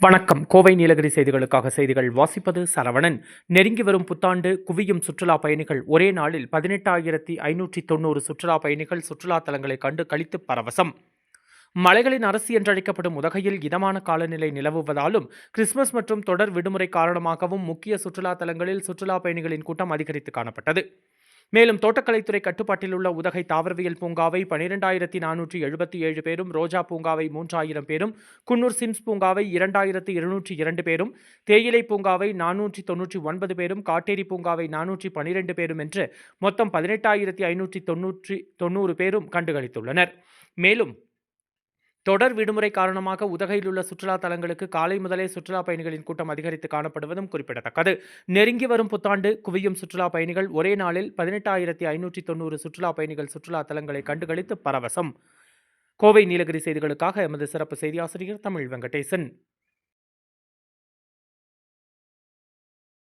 வணக்கம். கோவை நீலகிரி செய்திகளுக்காக செய்திகள் வாசிப்பது சரவணன். நெருங்கி வரும் புத்தாண்டு குவியும் சுற்றுலா பயணிகள். ஒரே நாளில் பதினெட்டாயிரத்தி ஐநூற்றி தொண்ணூறு சுற்றுலா பயணிகள் சுற்றுலா தலங்களை கண்டு கழித்து பரவசம். மலைகளின் அரசு என்றழைக்கப்படும் உதகையில் இதமான காலநிலை நிலவுவதாலும் கிறிஸ்துமஸ் மற்றும் தொடர் விடுமுறை காரணமாகவும் முக்கிய சுற்றுலா தலங்களில் சுற்றுலா பயணிகளின் கூட்டம் அதிகரித்து காணப்பட்டது. மேலும் தோட்டக்கலைத்துறை கட்டுப்பாட்டில் உள்ள உதகை தாவரவியல் பூங்காவை பனிரெண்டாயிரத்தி நானூற்றி எழுபத்தி ஏழு பேரும் ரோஜா பூங்காவை மூன்றாயிரம் பேரும் குன்னூர் சிம்ஸ் பூங்காவை இரண்டாயிரத்து இருநூற்றி இரண்டு பேரும் தேயிலை பூங்காவை நானூற்றி தொன்னூற்றி ஒன்பது பேரும் காட்டேரி பூங்காவை நானூற்றி பனிரெண்டு பேரும் என்று மொத்தம் பதினெட்டாயிரத்தி ஐநூற்றி தொன்னூற்றி தொண்ணூறு பேரும் கண்டுகளித்துள்ளனர். மேலும் தொடர் விடுமுறை காரணமாக உதகையில் உள்ள சுற்றுலா தலங்களுக்கு காலை முதலே சுற்றுலா பயணிகளின் கூட்டம் அதிகரித்து காணப்படுவதும் குறிப்பிடத்தக்கது. நெருங்கி வரும் புத்தாண்டு குவியும் சுற்றுலா பயணிகள் ஒரே நாளில் பதினெட்டாயிரத்தி ஐநூற்றி தொண்ணூறு சுற்றுலா பயணிகள் சுற்றுலா தலங்களை கண்டுகளித்து பரவசம். கோவை நீலகிரி செய்திகளுக்காக எமது சிறப்பு செய்தியாசிரியர் தமிழ் வெங்கடேசன்.